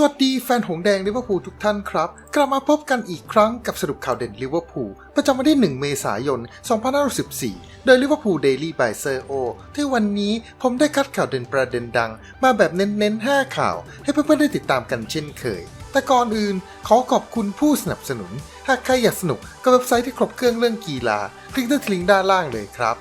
สวัสดีแฟนหงแดงลิเวอร์พูลทุกท่านครับ กลับมาพบกันอีกครั้งกับสรุปข่าวเด่นลิเวอร์พูลประจำวันที่ 1 เมษายน 2514 โดยลิเวอร์พูลเดลี่บายเซอร์โอที่วันนี้ผมได้คัดข่าวเด่นประเด็นดัง มาแบบเน้นๆ 5 ข่าว ให้เพื่อนๆได้ติดตามกันเช่นเคย แต่ก่อนอื่นขอขอบคุณผู้สนับสนุน หากใครอยากสนุกกับเว็บไซต์ที่ครบเครื่องเรื่องกีฬา คลิกที่ลิงก์ด้านล่างเลยครับ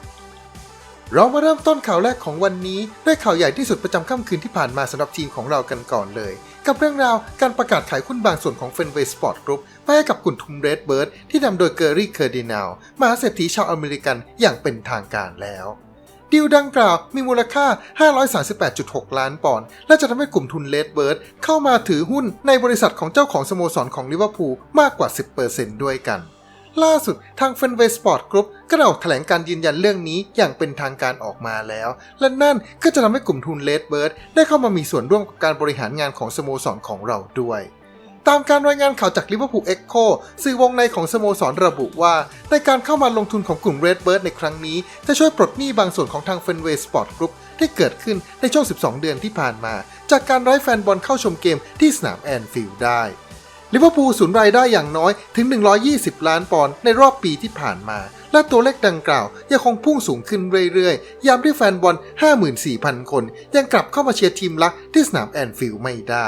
เรามาเริ่มต้นข่าวแรกของวันนี้ ด้วยข่าวใหญ่ที่สุดประจำค่ำคืนที่ผ่านมาสำหรับทีมของเรากันก่อนเลย กับเรื่องราวการประกาศขายหุ้นบางส่วนของเฟนเวย์สปอร์ตกรุ๊ปไปให้กับกลุ่มทุนเรดเบิร์ดที่นำโดยเกอร์รี่เคอร์ดินาลมหาเศรษฐีชาวอเมริกันอย่างเป็นทางการแล้วดีลดังกล่าวมีมูลค่า 538.6 ล้านปอนด์ และจะทำให้กลุ่มทุนเลดเบิร์ดเข้ามาถือหุ้นในบริษัทของเจ้าของสโมสรของลิเวอร์พูลมากกว่า 10%ด้วยกัน ล่าสุดทาง f e n w a y Sport Group ก็ได้ออกแถลงการยืนยันเรื่องนี้อย่างเป็นทางการออกมาแล้ว และนั่นก็จะทำให้กลุ่มทุน Red Bird ได้เข้ามามีส่วนร่วมกับการบริหารงานของสโมสรของเราด้วยตามการรายงานข่าวจาก Liverpool Echo สื่อวงในของสโมสรระบุว่า ในการเข้ามาลงทุนของกลุ่ม Red Bird ในครั้งนี้ จะช่วยปลดหนี้บางส่วนของทาง f e n w a y Sport Group ที่เกิดขึ้นในช่วง 12 เดือนที่ผ่านมา จากการไร้แฟนบอลเข้าชมเกมที่สนามแอนฟิลด์ได้ ลิเวอร์พูลสูญรายได้อย่างน้อยถึง 120 ล้านปอนด์ในรอบปีที่ผ่านมา และตัวเลขดังกล่าวยังคงพุ่งสูงขึ้นเรื่อยๆ ยามที่แฟนบอล 54,000 คน ยังกลับเข้ามาเชียร์ทีมลักที่สนามแอนฟิลด์ไม่ได้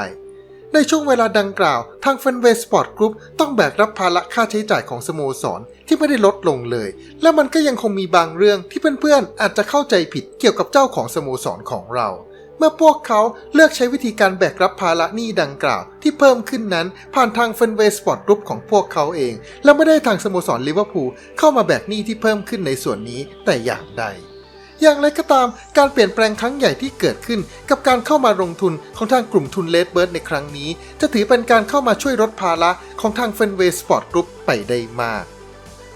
ในช่วงเวลาดังกล่าว ทางแฟนเวย์สปอร์ตกรุ๊ปต้องแบกรับภาระค่าใช้จ่ายของสโมสรที่ไม่ได้ลดลงเลย และมันก็ยังคงมีบางเรื่องที่เพื่อนๆอาจจะเข้าใจผิดเกี่ยวกับเจ้าของสโมสรของเรา เมื่อพวกเขาเลือกใช้วิธีการแบกรับภาระหนี้ดังกล่าว ที่เพิ่มขึ้นนั้นผ่านทางเฟนเวสปอร์ตกรุ๊ปของพวกเขาเอง และไม่ได้ทางสโมสรลิเวอร์พูลเข้ามาแบกหนี้ที่เพิ่มขึ้นในส่วนนี้แต่อย่างใดอย่างไรก็ตามการเปลี่ยนแปลงครั้งใหญ่ที่เกิดขึ้น กับการเข้ามาลงทุนของทางกลุ่มทุนเลดเบิร์ดในครั้งนี้ จะถือเป็นการเข้ามาช่วยลดภาระของทางเฟนเวสปอร์ตกรุ๊ปไปได้มาก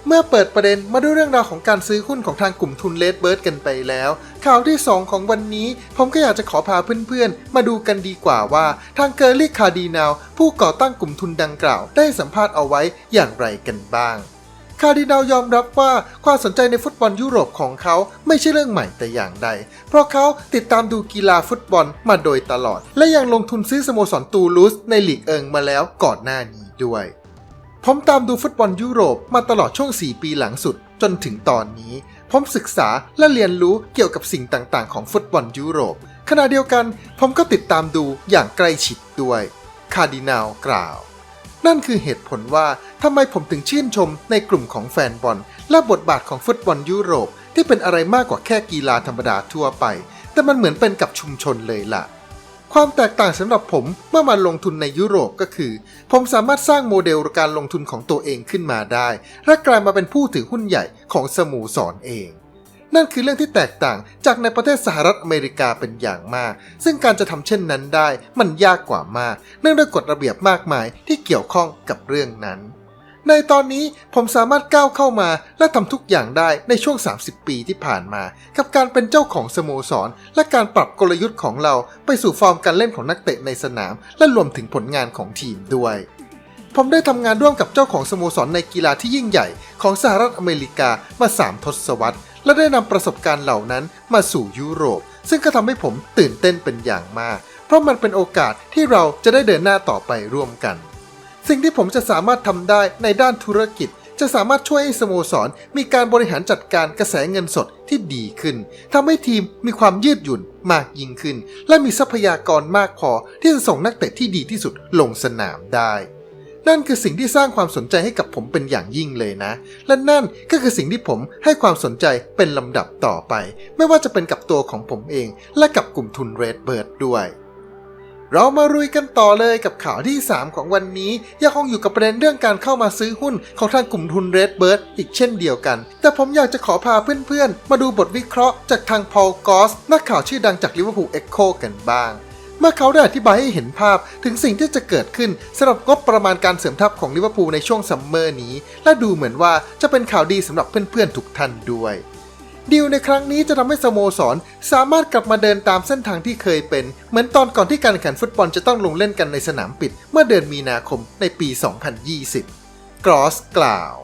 เมื่อเปิดประเด็นมาด้วยเรื่องราวของการซื้อหุ้นของทางกลุ่มทุนเลดเบิร์ดกันไปแล้ว ข่าวที่ 2 ของวันนี้ ผมก็อยากจะขอพาเพื่อนๆ มาดูกันดีกว่าว่าทางเกอร์ลี่คาร์ดีนาวผู้ก่อตั้งกลุ่มทุนดังกล่าว ได้สัมภาษณ์เอาไว้อย่างไรกันบ้าง คาร์ดินาลยอมรับว่าความสนใจในฟุตบอลยุโรปของเขาไม่ใช่เรื่องใหม่แต่อย่างใด เพราะเขาติดตามดูกีฬาฟุตบอลมาโดยตลอด และยังลงทุนซื้อสโมสรตูลูสในลีกเอิงมาแล้วก่อนหน้านี้ด้วย ผมตามดูฟุตบอลยุโรปมาตลอดช่วง 4 ปีหลังสุด จนถึงตอนนี้ ผมศึกษาและเรียนรู้เกี่ยวกับสิ่งต่างๆ ของฟุตบอลยุโรป ขณะเดียวกันผมก็ติดตามดูอย่างใกล้ชิดด้วย คาร์ดินาลกล่าว นั่นคือเหตุผลว่าทำไมผมถึงชื่นชมในกลุ่มของแฟนบอล และบทบาทของฟุตบอลยุโรป ที่เป็นอะไรมากกว่าแค่กีฬาธรรมดาทั่วไป แต่มันเหมือนเป็นกับชุมชนเลยล่ะ ความแตกต่างสำหรับผมเมื่อมาลงทุนในยุโรปก็คือ ผมสามารถสร้างโมเดลการลงทุนของตัวเองขึ้นมาได้ และกลายมาเป็นผู้ถือหุ้นใหญ่ของสโมสรเอง นั่นคือเรื่องที่แตกต่างจากในประเทศสหรัฐอเมริกาเป็นอย่างมาก ซึ่งการจะทำเช่นนั้นได้มันยากกว่ามาก เนื่องด้วยกฎระเบียบมากมายที่เกี่ยวข้องกับเรื่องนั้น ในตอนนี้ผมสามารถก้าวเข้ามาและทำทุกอย่างได้ในช่วง 30 ปีที่ผ่านมา กับการเป็นเจ้าของสโมสร และการปรับกลยุทธ์ของเราไปสู่ฟอร์มการเล่นของนักเตะในสนาม และรวมถึงผลงานของทีมด้วย ผมได้ทำงานร่วมกับเจ้าของสโมสรในกีฬาที่ยิ่งใหญ่ ของสหรัฐอเมริกามา 3 ทศวรรษ และได้นำประสบการณ์เหล่านั้นมาสู่ยุโรป ซึ่งก็ทำให้ผมตื่นเต้นเป็นอย่างมาก เพราะมันเป็นโอกาสที่เราจะได้เดินหน้าต่อไปร่วมกัน สิ่งที่ผมจะสามารถทำได้ในด้านธุรกิจ จะสามารถช่วยให้สโมสร มีการบริหารจัดการกระแสเงินสดที่ดีขึ้นทำให้ทีมมีความยืดหยุ่นมากยิ่งขึ้น และมีทรัพยากรมากพอที่จะส่งนักเตะที่ดีที่สุดลงสนามได้นั่นคือสิ่งที่สร้างความสนใจให้กับผมเป็นอย่างยิ่งเลยนะ และนั่นก็คือสิ่งที่ผมให้ความสนใจเป็นลำดับต่อไป ไม่ว่าจะเป็นกับตัวของผมเอง และกับกลุ่มทุน Red Bird ด้วย เรามารุยกันต่อเลยกับข่าวที่ 3 ของวันนี้ ยังคงอยู่กับประเด็นเรื่องการเข้ามาซื้อหุ้นของทางกลุ่มทุน Red Bird อีกเช่นเดียวกัน แต่ผมอยากจะขอพาเพื่อนๆ มาดูบทวิเคราะห์จากทางพอลกอสนักข่าวชื่อดังจาก Liverpool Echo กันบ้างเมื่อเขาได้อธิบายให้เห็นภาพถึงสิ่งที่จะเกิดขึ้นสำหรับงบประมาณการเสริมทัพของลิเวอร์พูลในช่วงซัมเมอร์นี้ และดูเหมือนว่าจะเป็นข่าวดีสำหรับเพื่อนๆทุกท่านด้วย ดีลในครั้งนี้จะทำให้สโมสร สามารถกลับมาเดินตามเส้นทางที่เคยเป็น เหมือนตอนก่อนที่การแข่งขันฟุตบอลจะต้องลงเล่นกันในสนามปิด เมื่อเดือนมีนาคมในปี 2020 กรอสกล่าว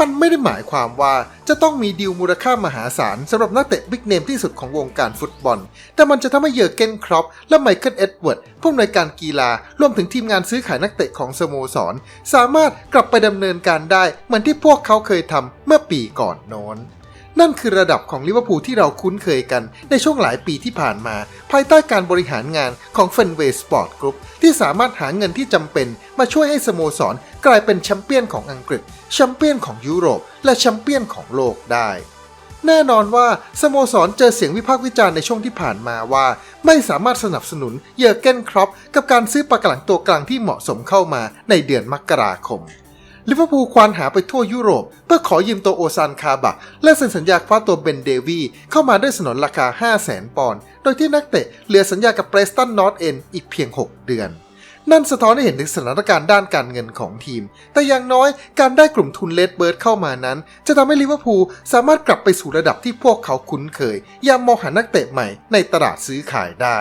มันไม่ได้หมายความว่าจะต้องมีดีลมูลค่ามหาศาลสำหรับนักเตะบิ๊กเนมที่สุดของวงการฟุตบอล แต่มันจะทำให้เยอร์เกนครอปและไมเคิลเอ็ดเวิร์ดผู้อำนวยการกีฬารวมถึงทีมงานซื้อขายนักเตะของสโมสร สามารถกลับไปดำเนินการได้เหมือนที่พวกเขาเคยทำเมื่อปีก่อนโน้น นั่นคือระดับของลิเวอร์พูลที่เราคุ้นเคยกันในช่วงหลายปีที่ผ่านมา ภายใต้การบริหารงานของเฟนเวย์สปอร์ตกรุ๊ปที่สามารถหาเงินที่จำเป็น มาช่วยให้สโมสรกลายเป็นแชมเปี้ยนของอังกฤษแชมเปี้ยนของยุโรป และแชมเปี้ยนของโลกได้ แน่นอนว่าสโมสรเจอเสียงวิพากษ์วิจารณ์ในช่วงที่ผ่านมาว่า ไม่สามารถสนับสนุนเยอร์เกนครอปกับการซื้อปากหลังตัวกลางที่เหมาะสมเข้ามาในเดือนมกราคม ลิเวอร์พูลควานหาไปทั่วยุโรป เพื่อขอยืมตัวโอซานคาบักและเซ็นสัญญาคว้าตัวเบนเดวีเข้ามาด้วยสนนราคา 5 0 0แสนปอนด์โดยที่นักเตะเหลือสัญญากับเ r รสตันนอตเอ็นอีกเพียง 6 เดือน นั่นสะท้อนให้เห็นถึงสถานการณ์ด้านการเงินของทีม แต่อย่างน้อยการได้กลุ่มทุนเลดเบิร์ดเข้ามานั้น จะทำให้ลิเวอร์พูลสามารถกลับไปสู่ระดับที่พวกเขาคุ้นเคยยามมองหานักเตะใหม่ในตลาดซื้อขายได้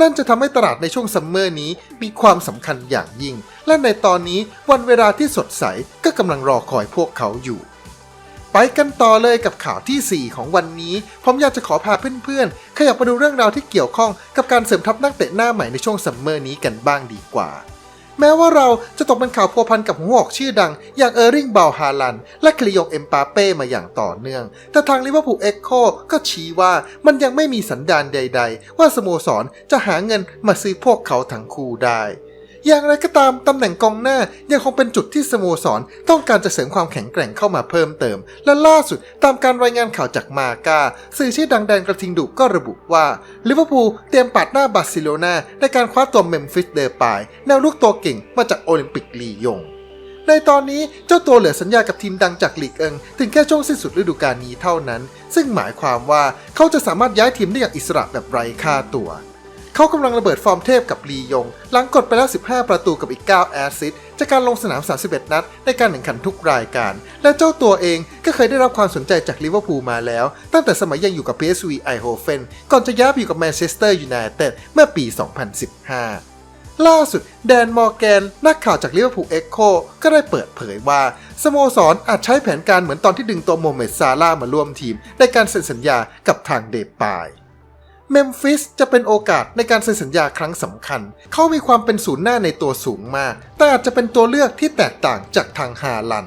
นั่นจะทำให้ตลาดในช่วงซัมเมอร์นี้มีความสำคัญอย่างยิ่ง และในตอนนี้วันเวลาที่สดใสก็กำลังรอคอยพวกเขาอยู่ไปกันต่อเลยกับข่าวที่ 4 ของวันนี้ ผมอยากจะขอพาเพื่อนๆ ขยับมาดูเรื่องราวที่เกี่ยวข้องกับการเสริมทัพนักเตะหน้าใหม่ในช่วงซัมเมอร์นี้กันบ้างดีกว่า แม้ว่าเราจะตกเป็นข่าวพัวพันกับหัวหอกชื่อดัง อย่างเออร์ริงบาลฮาลัน และคลิยงเอ็มปาเป้มาอย่างต่อเนื่อง แต่ทางลิเวอร์พูลเอ็กโคก็ชี้ว่ามันยังไม่มีสัญญาณใด ๆ ว่าสโมสรจะหาเงินมาซื้อพวกเขาทั้งคู่ได้ อย่างไรก็ตามตำแหน่งกองหน้ายังคงเป็นจุดที่สโมสรต้องการจะเสริมความแข็งแกร่งเข้ามาเพิ่มเติม และล่าสุดตามการรายงานข่าวจากมากาสื่อชื่อดังแดนกระทิงดุก็ระบุว่าลิเวอร์พูลเตรียมปัดหน้าบาร์เซโลนาในการคว้าตัวเมมฟิสเดอร์ปายแนวลูกตัวเก่งมาจากโอลิมปิกลียงในตอนนี้เจ้าตัวเหลือสัญญากับทีมดังจากลีกเอิง ถึงแค่ช่วงสิ้นสุดฤดูกาลนี้เท่านั้น ซึ่งหมายความว่าเขาจะสามารถย้ายทีมได้อย่างอิสระแบบไร้ค่าตัว เขากำลังระเบิดฟอร์มเทพกับลียง หลังกดไปแล้ว 15 ประตูกับอีก 9 แอสซิสจากการลงสนาม 31 นัด ในการแข่งขันทุกรายการ และเจ้าตัวเองก็เคยได้รับความสนใจจากลิเวอร์พูลมาแล้ว ตั้งแต่สมัยยังอยู่กับ PSV Eindhoven ก่อนจะย้ายไปอยู่กับแมนเชสเตอร์ยูไนเต็ดเมื่อปี 2015ล่าสุดแดนมอร์แกน นักข่าวจากลิเวอร์พูลเอ็กโคก็ได้เปิดเผยว่า สโมสรอาจใช้แผนการเหมือนตอนที่ดึงตัวโมเมดซาร่ามาร่วมทีม ในการเซ็นสัญญากับทางเดปาย เมมฟิสจะเป็นโอกาสในการเซ็นสัญญาครั้งสำคัญ เขามีความเป็นศูนย์หน้าในตัวสูงมาก แต่อาจจะเป็นตัวเลือกที่แตกต่างจากทางฮาลัน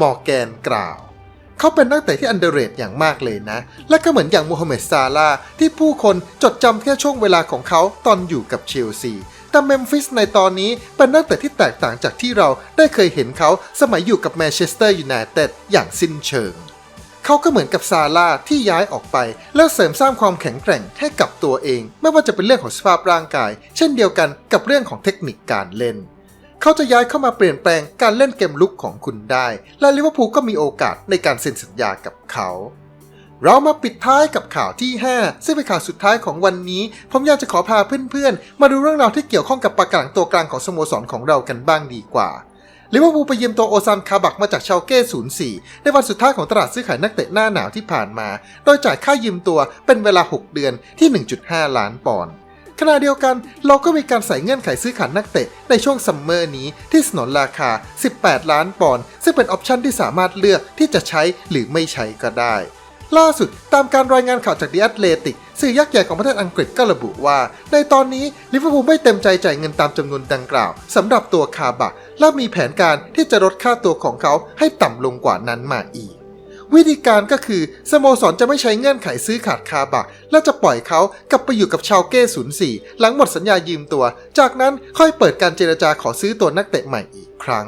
มอร์แกนกล่าว เขาเป็นนักเตะที่อันเดอร์เรทอย่างมากเลยนะ และก็เหมือนอย่างมูฮัมเหม็ดซาลาที่ผู้คนจดจำแค่ช่วงเวลาของเขาตอนอยู่กับเชลซีแต่เมมฟิสในตอนนี้เป็นนักเตะที่แตกต่างจากที่เราได้เคยเห็นเขาสมัยอยู่กับแมนเชสเตอร์ยูไนเต็ดอย่างสิ้นเชิง เขาก็เหมือนกับซาร่าที่ย้ายออกไป แล้วเสริมสร้างความแข็งแกร่งให้กับตัวเอง ไม่ว่าจะเป็นเรื่องของสภาพร่างกาย เช่นเดียวกันกับเรื่องของเทคนิคการเล่น เขาจะย้ายเข้ามาเปลี่ยนแปลงการเล่นเกมลุกของคุณได้ และลิเวอร์พูลก็มีโอกาสในการเซ็นสัญญากับเขาเรามาปิดท้ายกับข่าวที่ 5 ซึ่งเป็นข่าวสุดท้ายของวันนี้ ผมอยากจะขอพาเพื่อนๆ มาดูเรื่องราวที่เกี่ยวข้องกับปากกลางตัวกลางของสโมสรของเรากันบ้างดีกว่า ลิเวอร์พูลไปยืมตัวโอซานคาบักมาจากเชลเก้ 04 ในวันสุดท้ายของตลาดซื้อขายนักเตะหน้าหนาวที่ผ่านมา โดยจ่ายค่ายืมตัวเป็นเวลา 6 เดือนที่ 1.5 ล้านปอนด์ขณะเดียวกันเราก็มีการใส่เงื่อนไขซื้อขายนักเตะในช่วงซัมเมอร์นี้ที่สนนราคา 18 ล้านปอนด์ซึ่งเป็นออปชันที่สามารถเลือกที่จะใช้หรือไม่ใช้ก็ได้ ล่าสุดตามการรายงานข่าวจาก The Athletic สื่อยักษ์ใหญ่ของประเทศอังกฤษก็ระบุว่า ในตอนนี้ลิเวอร์พูลไม่เต็มใจจ่ายเงินตามจำนวนดังกล่าวสำหรับตัวคาบักและมีแผนการที่จะลดค่าตัวของเขาให้ต่ำลงกว่านั้นมาอีก วิธีการก็คือสโมสรจะไม่ใช้เงื่อนไขซื้อขาดคาบักและจะปล่อยเขากลับไปอยู่กับชาวเก้04หลังหมดสัญญายืมตัว จากนั้นค่อยเปิดการเจรจาขอซื้อตัวนักเตะใหม่อีกครั้ง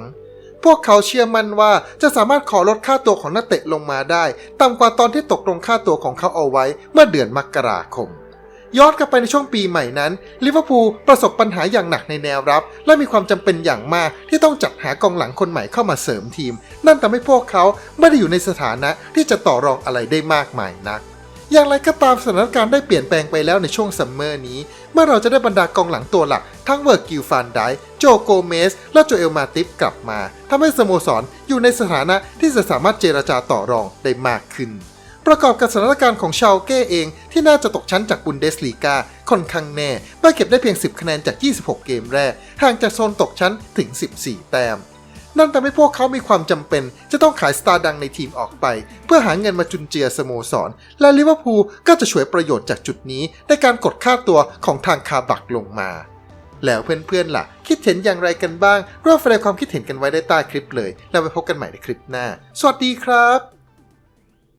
พวกเขาเชื่อมั่นว่าจะสามารถขอลดค่าตัวของนักเตะลงมาได้ ต่ำกว่าตอนที่ตกลงค่าตัวของเขาเอาไว้เมื่อเดือนมกราคม ย้อนกลับไปในช่วงปีใหม่นั้นลิเวอร์พูลประสบปัญหาอย่างหนักในแนวรับ และมีความจำเป็นอย่างมากที่ต้องจัดหากองหลังคนใหม่เข้ามาเสริมทีม นั่นทำให้พวกเขาไม่ได้อยู่ในสถานะที่จะต่อรองอะไรได้มากมายนัก อย่างไรก็ตามสถานการณ์ได้เปลี่ยนแปลงไปแล้วในช่วงซัมเมอร์นี้ เมื่อเราจะได้บรรดากองหลังตัวหลัก ทั้งเวอร์กิลฟานไดโจโกเมส และโจเอลมาติฟกลับมาทำให้สโมสรอยู่ในสถานะที่จะสามารถเจรจาต่อรองได้มากขึ้น ประกอบกับสถานการณ์ของชาวเก้เอง ที่น่าจะตกชั้นจากบุนเดสลีกาค่อนข้างแน่เมื่อเก็บได้เพียง 10 คะแนนจาก 26 เกมแรกห่างจากโซนตกชั้นถึง 14 แต้ม นั่นทำให้พวกเขามีความจำเป็น จะต้องขายสตาร์ดังในทีมออกไป เพื่อหาเงินมาจุนเจือสโมสร และลิเวอร์พูลก็จะช่วยประโยชน์จากจุดนี้ในการกดค่าตัวของทางคาบักลงมา แล้วเพื่อนๆล่ะ คิดเห็นอย่างไรกันบ้างร่วมแสดงความคิดเห็นกันไว้ได้ใต้คลิปเลย แล้วไปพบกันใหม่ในคลิปหน้า สวัสดีครับ